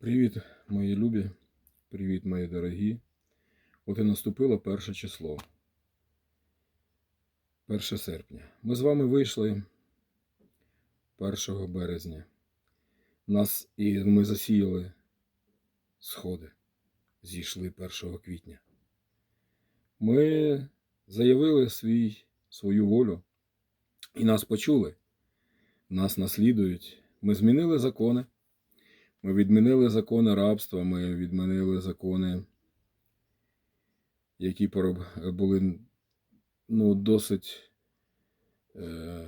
Привіт, мої любі, привіт, мої дорогі. От і наступило перше число. 1 серпня. Ми з вами вийшли 1 березня. Нас і ми засіяли сходи. Зійшли 1 квітня. Ми заявили свій, свою волю і нас почули. Нас наслідують. Ми змінили закони. Ми відмінили закони рабства, ми відмінили закони, які були ну, досить е,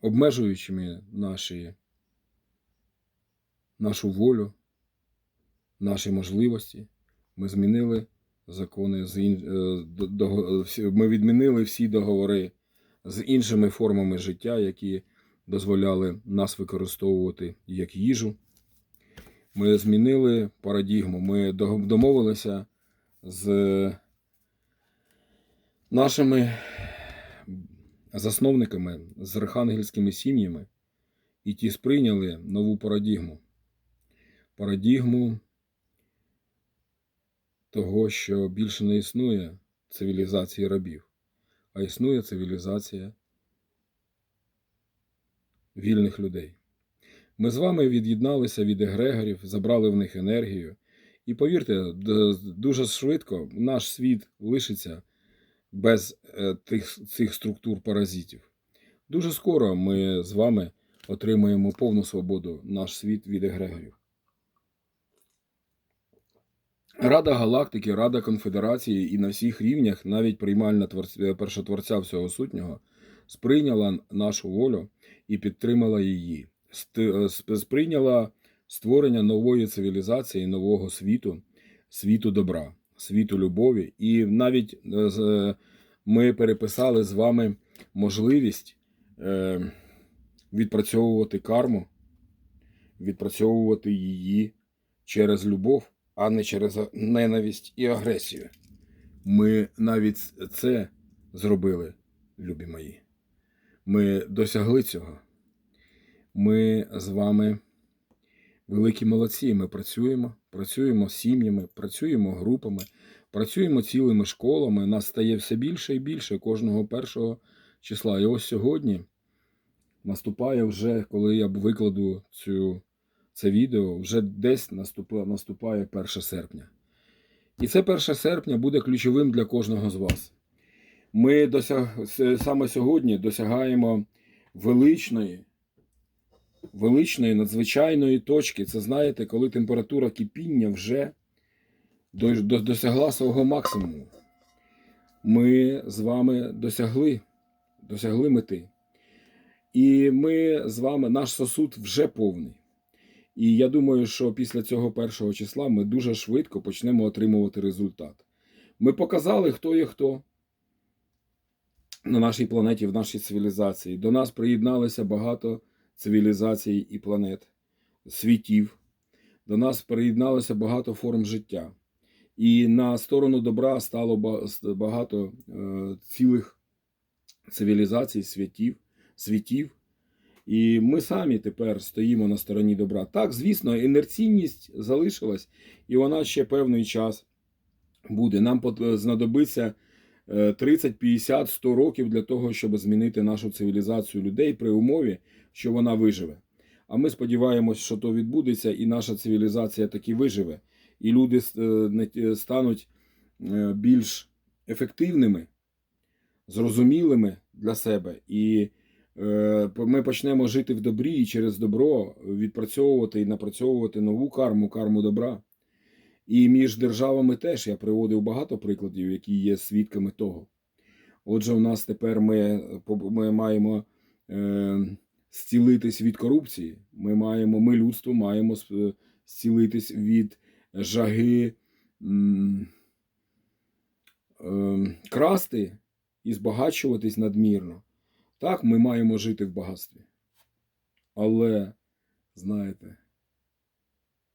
обмежуючими наші, нашу волю, наші можливості. Ми змінили закони з ін... е, Ми відмінили всі договори з іншими формами життя, які дозволяли нас використовувати як їжу. Ми змінили парадігму. Ми домовилися з нашими засновниками, з архангельськими сім'ями, і ті сприйняли нову парадігму. Парадігму того, що більше не існує цивілізації рабів, а існує цивілізація вільних людей. Ми з вами від'єдналися від егрегорів, забрали в них енергію. І повірте, дуже швидко наш світ лишиться без е, тих, цих структур паразитів. Дуже скоро ми з вами отримаємо повну свободу наш світ від егрегорів. Рада Галактики, Рада Конфедерації і на всіх рівнях, навіть приймальна е, першотворця всього сутнього, сприйняла нашу волю і підтримала її. Сприйняла створення нової цивілізації, нового світу, світу добра, світу любові. І навіть е, е, ми переписали з вами можливість е, відпрацьовувати карму, відпрацьовувати її через любов, а не через ненависть і агресію. Ми навіть це зробили, любі мої. Ми досягли цього. Ми з вами великі молодці. Ми працюємо, працюємо сім'ями, працюємо групами, працюємо цілими школами. Нас стає все більше і більше кожного першого числа. І ось сьогодні наступає вже, коли я викладу цю, це відео, вже десь наступає, наступає 1 серпня. І це 1 серпня буде ключовим для кожного з вас. Ми досяг... саме сьогодні досягаємо величної, величної, надзвичайної точки. Це знаєте, коли температура кипіння вже до- до- досягла свого максимуму. Ми з вами досягли, досягли мети. І ми з вами, наш сосуд вже повний. І я думаю, що після цього першого числа ми дуже швидко почнемо отримувати результат. Ми показали, хто є хто на нашій планеті, в нашій цивілізації. До нас приєдналися багато цивілізацій і планет, світів. До нас приєдналося багато форм життя. І на сторону добра стало багато е, цілих цивілізацій, світів, світів. І ми самі тепер стоїмо на стороні добра. Так, звісно, інерційність залишилась, і вона ще певний час буде. Нам знадобиться 30, 50, 100 років для того, щоб змінити нашу цивілізацію людей при умові, що вона виживе. А ми сподіваємось, що то відбудеться, і наша цивілізація таки виживе, і люди е, ті- стануть е, більш ефективними, зрозумілими для себе. І е, ми почнемо жити в добрі і через добро відпрацьовувати і напрацьовувати нову карму, карму добра. І між державами теж я приводив багато прикладів, які є свідками того. Отже, у нас тепер ми, ми маємо е, зцілитись від корупції. Ми маємо, ми людство маємо с- зцілитись від жаги е, красти і збагачуватись надмірно. Так, ми маємо жити в багатстві. Але, знаєте,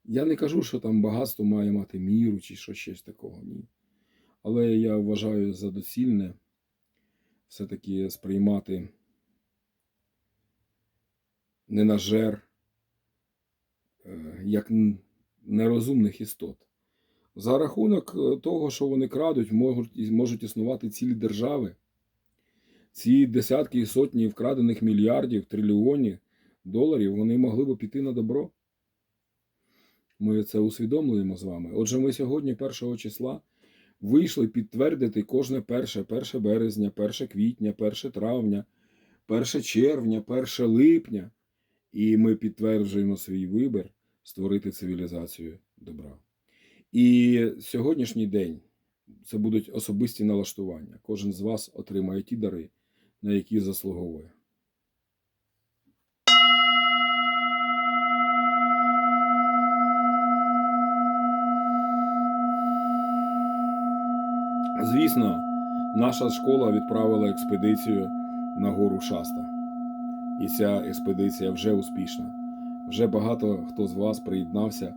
я не кажу, що там багатство має мати міру чи що щось такого, ні. Але я вважаю за доцільне все-таки сприймати не на жер, е, як нерозумних істот. За рахунок е, того, що вони крадуть, можуть, можуть існувати цілі держави. Ці десятки і сотні вкрадених мільярдів, трильйонів доларів вони могли б піти на добро. Ми це усвідомлюємо з вами. Отже, ми сьогодні, 1 числа, вийшли підтвердити кожне перше, 1 березня, 1 квітня, 1 травня, 1 червня, 1 липня. І ми підтверджуємо свій вибір створити цивілізацію добра. І сьогоднішній день це будуть особисті налаштування. Кожен з вас отримає ті дари, на які заслуговує. Звісно, наша школа відправила експедицію на гору Шаста. І ця експедиція вже успішна. Вже багато хто з вас приєднався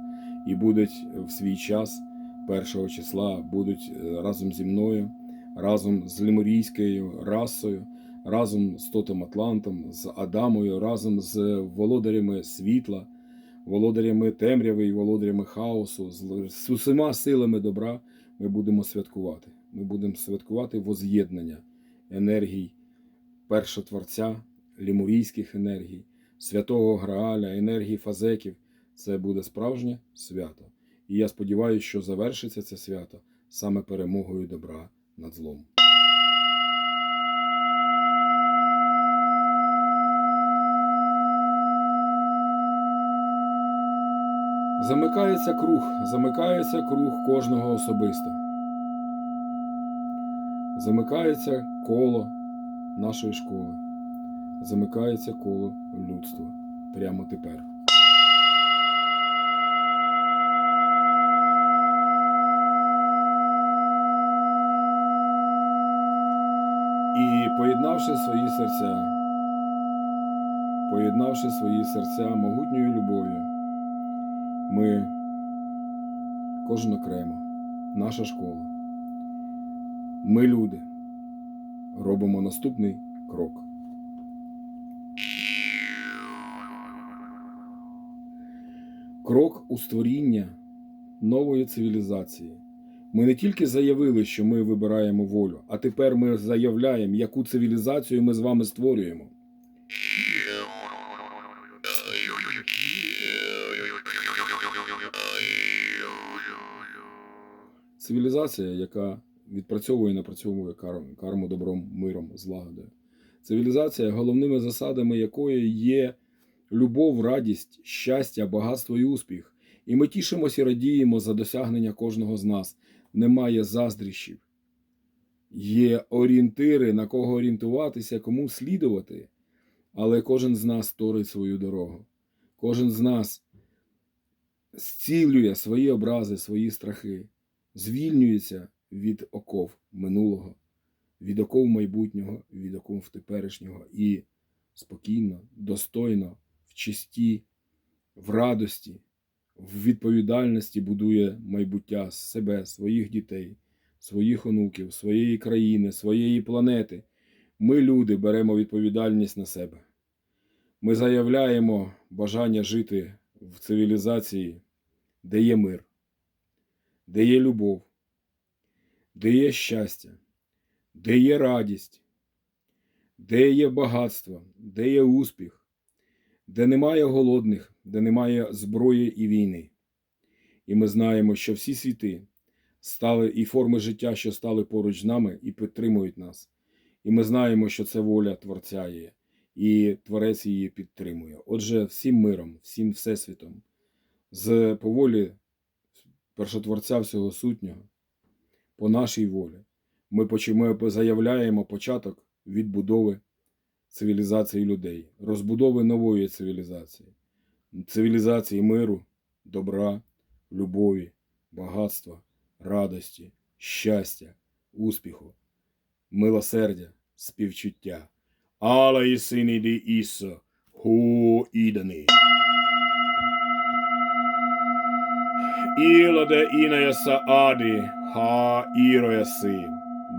і будуть в свій час, 1 числа, будуть е, разом зі мною, разом з лемурійською расою, разом з Тотом Атлантом, з Адамою, разом з володарями світла, володарями темряви і володарями хаосу, з усіма силами добра ми будемо святкувати. Ми будемо святкувати воз'єднання енергій першотворця, лімурійських енергій, святого Грааля, енергії фазеків. Це буде справжнє свято. І я сподіваюся, що завершиться це свято саме перемогою добра над злом. Замикається круг, замикається круг кожного особисто. Замикається коло нашої школи. Замикається коло людства прямо тепер. І поєднавши свої серця, поєднавши свої серця могутньою любов'ю, ми кожен окремо, наша школа, ми люди, робимо наступний крок. Крок у створіння нової цивілізації. Ми не тільки заявили, що ми вибираємо волю, а тепер ми заявляємо, яку цивілізацію ми з вами створюємо. Цивілізація, яка відпрацьовує і напрацьовує карму, карму добром, миром, злагодою. Цивілізація, головними засадами якої є любов, радість, щастя, багатство і успіх. І ми тішимося і радіємо за досягнення кожного з нас. Немає заздріщів. Є орієнтири, на кого орієнтуватися, кому слідувати. Але кожен з нас торить свою дорогу. Кожен з нас зцілює свої образи, свої страхи, звільнюється від оков минулого, від оков майбутнього, від оков теперішнього і спокійно, достойно, в чисті, в радості, в відповідальності будує майбуття себе, своїх дітей, своїх онуків, своєї країни, своєї планети. Ми, люди, беремо відповідальність на себе. Ми заявляємо бажання жити в цивілізації, де є мир, де є любов, де є щастя, де є радість, де є багатство, де є успіх, де немає голодних, де немає зброї і війни. І ми знаємо, що всі світи стали і форми життя, що стали поруч з нами, і підтримують нас. І ми знаємо, що це воля Творця є, і Творець її підтримує. Отже, всім миром, всім всесвітом, з поволі першотворця всього сутнього, по нашій волі, ми почимо, заявляємо початок відбудови цивілізації людей, розбудови нової цивілізації, цивілізації миру, добра, любові, багатства, радості, щастя, успіху, милосердя, співчуття. Алла і сині ді Ісо, ху ідані. Ilode inajassa adi ha irojasi.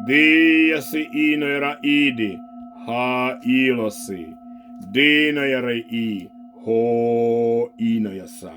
Diasi inojara idi ha ilosi. Dinojare i ho inajassa.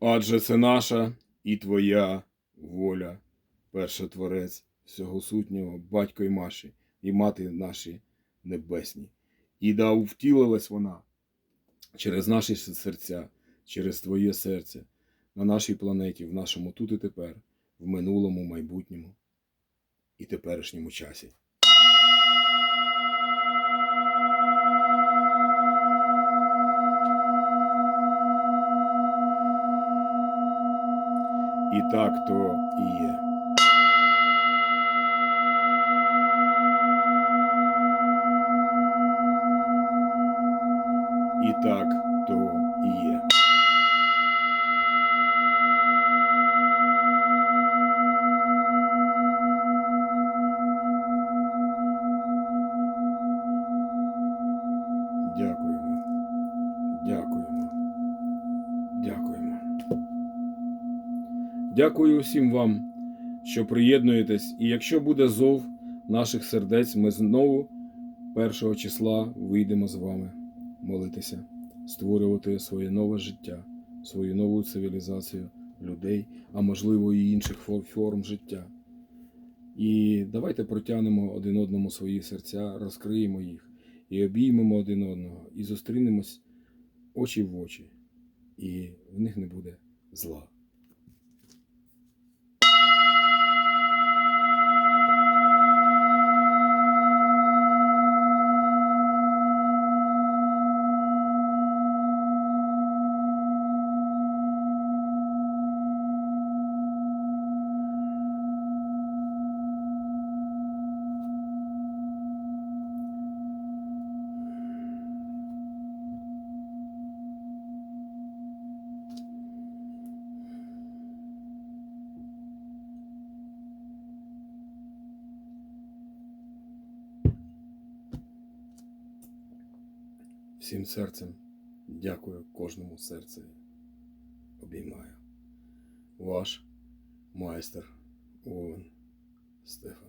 Адже це наша і твоя воля, першотворець всього сутнього, батько й Маші, і мати наші небесні. І да втілилась вона через наші серця, через твоє серце, на нашій планеті, в нашому тут і тепер, в минулому, майбутньому і теперішньому часі. І так то і є. І так Дякую усім вам, що приєднуєтесь. І якщо буде зов наших сердець, ми знову 1 числа вийдемо з вами молитися, створювати своє нове життя, свою нову цивілізацію людей, а можливо і інших форм життя. І давайте протягнемо один одному свої серця, розкриємо їх і обіймемо один одного, і зустрінемось очі в очі, і в них не буде зла. Всім серцем дякую кожному серцеві. Обіймаю. Ваш майстер Овен Стефан.